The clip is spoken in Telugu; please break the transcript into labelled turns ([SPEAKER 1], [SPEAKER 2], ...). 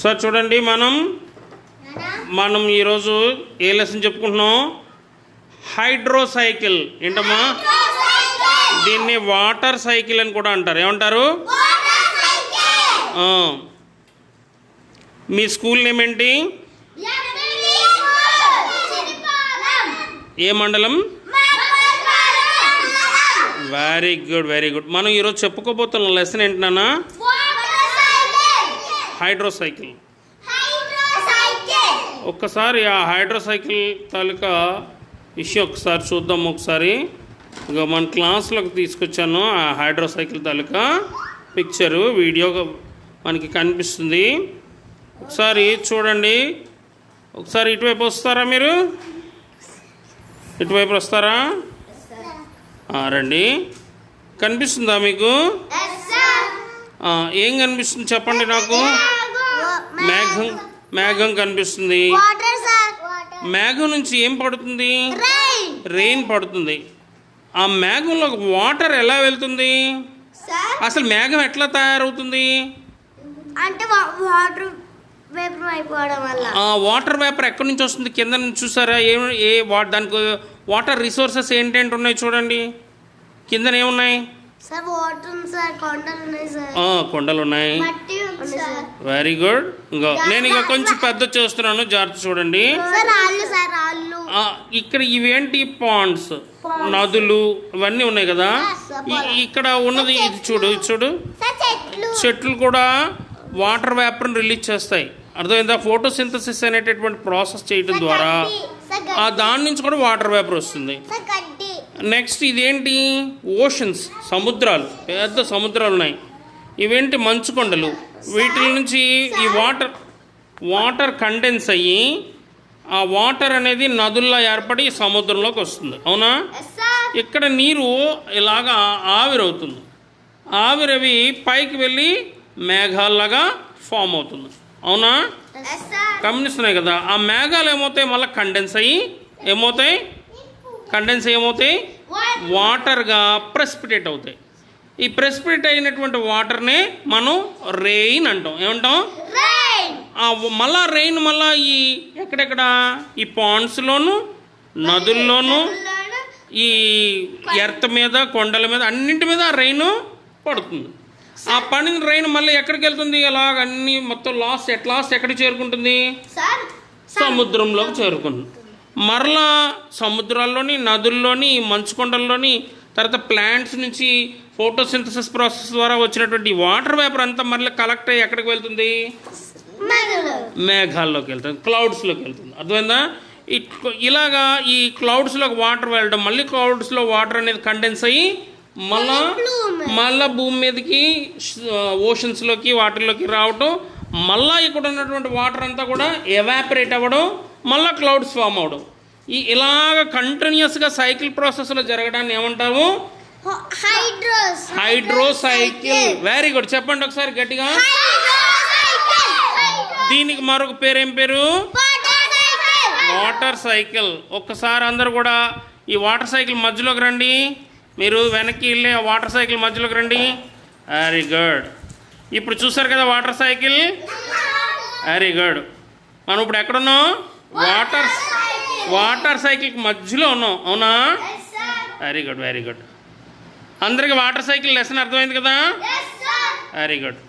[SPEAKER 1] సార్ చూడండి మనం మనం ఈరోజు ఏ లెసన్ చెప్పుకుంటున్నాం? హైడ్రో సైకిల్ ఏంటమ్మా దీన్ని వాటర్ సైకిల్ అని కూడా అంటారు. ఏమంటారు. మీ స్కూల్ నేమ్ ఏంటి? ఏ మండలం? వెరీ గుడ్ వెరీ గుడ్ మనం ఈరోజు చెప్పుకోబోతున్న లెసన్ ఏంటన్నా హైడ్రో సైకిల్ ఒక్కసారి ఆ హైడ్రో సైకిల్ తాలూకా విషయం ఒకసారి చూద్దాం ఒకసారి. ఇక మన క్లాస్లోకి తీసుకొచ్చాను ఆ హైడ్రో సైకిల్ తాలూకా పిక్చరు వీడియో మనకి కనిపిస్తుంది. ఒకసారి చూడండి. ఒకసారి ఇటువైపు వస్తారా మీరు? ఇటువైపు వస్తారా? ఆ, రండి. కనిపిస్తుందా మీకు? ఏం కనిపిస్తుంది చెప్పండి నాకు? మేఘం మేఘం కనిపిస్తుంది. మేఘం నుంచి ఏం పడుతుంది? రెయిన్ పడుతుంది. ఆ మేఘంలో వాటర్ ఎలా వెళ్తుంది? అసలు మేఘం ఎట్లా తయారవుతుంది?
[SPEAKER 2] అంటే వాటర్ వేపర్ అయిపోవడం వల్ల.
[SPEAKER 1] ఆ వాటర్ వేపర్ ఎక్కడి నుంచి వస్తుంది? కింద నుంచి చూసారా? ఏ ఏ దానికి వాటర్ రిసోర్సెస్ ఏంటేంటి ఉన్నాయి చూడండి. కిందన ఏమున్నాయి?
[SPEAKER 2] సార్ వాటర్ ఉంది సార్ కొండలు ఉన్నాయి సార్
[SPEAKER 1] ఆ, కొండలు ఉన్నాయి.
[SPEAKER 2] మట్టి ఉంది సార్
[SPEAKER 1] వెరీ గుడ్ ఇంకా నేను ఇక కొంచెం పెద్ద చేస్తున్నాను. జాగ్రత్త చూడండి.
[SPEAKER 2] సార్ రాళ్ళు సార్ రాళ్ళు.
[SPEAKER 1] ఆ, ఇక్కడ ఇవేంటి? పాండ్స్ నదులు ఇవన్నీ ఉన్నాయి కదా. ఇక్కడ ఉన్నది ఇది చూడు ఇది చూడు.
[SPEAKER 2] సార్ చెట్లు.
[SPEAKER 1] చెట్లు కూడా వాటర్ వేపర్ని రిలీజ్ చేస్తాయి. అర్థమైందా? ఫోటోసింథసిస్ అనేటటువంటి ప్రాసెస్ చేయడం ద్వారా
[SPEAKER 2] సార్
[SPEAKER 1] ఆ దాని నుంచి కూడా వాటర్ వేపర్ వస్తుంది.
[SPEAKER 2] సార్ గడ్డి
[SPEAKER 1] నెక్స్ట్ ఇదేంటి? ఓషన్స్ సముద్రాలు. పెద్ద సముద్రాలు ఉన్నాయి. ఇవేంటి మంచు కొండలు? వీటి నుంచి ఈ వాటర్ వాటర్ కండెన్స్ అయ్యి ఆ వాటర్ అనేది నదుల్లో ఏర్పడి సముద్రంలోకి వస్తుంది. అవునా? ఇక్కడ నీరు ఇలాగా ఆవిరవుతుంది. ఆవిరవి పైకి వెళ్ళి మేఘాల్లాగా ఫామ్ అవుతుంది. అవునా? గమనిస్తున్నాయి కదా ఆ మేఘాలు ఏమవుతాయి? మళ్ళీ కండెన్స్ అయ్యి ఏమవుతాయి? కండెన్స్ ఏమవుతాయి? వాటర్గా ప్రెసిపిటేట్ అవుతాయి. ఈ ప్రెసిపిటేట్ అయినటువంటి వాటర్నే మనం రెయిన్ అంటాం. ఏమంటాం? మళ్ళా రెయిన్ మళ్ళా ఈ ఎక్కడెక్కడ? ఈ పాండ్స్లోను నదుల్లోనూ ఈ ఎర్త్ మీద కొండల మీద అన్నింటి మీద రెయిన్ పడుతుంది. ఆ పడిన రెయిన్ మళ్ళీ ఎక్కడికి వెళ్తుంది? అలాగ అన్ని మొత్తం లాస్ట్ ఎట్ లాస్ట్ ఎక్కడికి చేరుకుంటుంది? సముద్రంలోకి చేరుకుంటుంది. మరలా సముద్రాల్లోని నదుల్లోని ఈ మంచు కొండల్లోని తర్వాత ప్లాంట్స్ నుంచి ఫోటోసింథసిస్ ప్రాసెస్ ద్వారా వచ్చినటువంటి వాటర్ వేపర్ అంతా మళ్ళీ కలెక్ట్ అయ్యి ఎక్కడికి వెళ్తుంది? మేఘాల్లోకి వెళ్తుంది క్లౌడ్స్లోకి వెళ్తుంది. అర్థమైందా? ఇలాగా ఈ క్లౌడ్స్లోకి వాటర్ వెళ్ళడం మళ్ళీ క్లౌడ్స్లో వాటర్ అనేది కండెన్స్ అయ్యి మళ్ళా. మళ్ళా భూమి మీదకి ఓషన్స్లోకి వాటర్లోకి రావటం మళ్ళా ఇక్కడ ఉన్నటువంటి వాటర్ అంతా కూడా ఎవాపరేట్ అవ్వడం మళ్ళా క్లౌడ్స్ ఫామ్ అవడం. ఈ ఇలాగ కంటిన్యూస్గా సైకిల్ ప్రాసెస్లో జరగడాన్ని ఏమంటాము?
[SPEAKER 2] Hydros.
[SPEAKER 1] Hydro cycle very good చెప్పండి ఒకసారి గట్టిగా. దీనికి మరొక పేరు ఏం పేరు? వాటర్ సైకిల్ ఒక్కసారి అందరు కూడా ఈ వాటర్ సైకిల్ మధ్యలోకి రండి. మీరు వెనక్కి వెళ్ళి ఆ వాటర్ సైకిల్ మధ్యలోకి రండి. వెరీ గుడ్ ఇప్పుడు చూసారు కదా వాటర్ సైకిల్? వెరీ గుడ్ మనం ఇప్పుడు ఎక్కడున్నాం? వాటర్ వాటర్ సైకిల్ మధ్యలో ఉన్నాం అవునా? వెరీ గుడ్ వెరీ గుడ్ అందరికి వాటర్ సైకిల్ లెసన్ అర్థమైంది కదా? Very good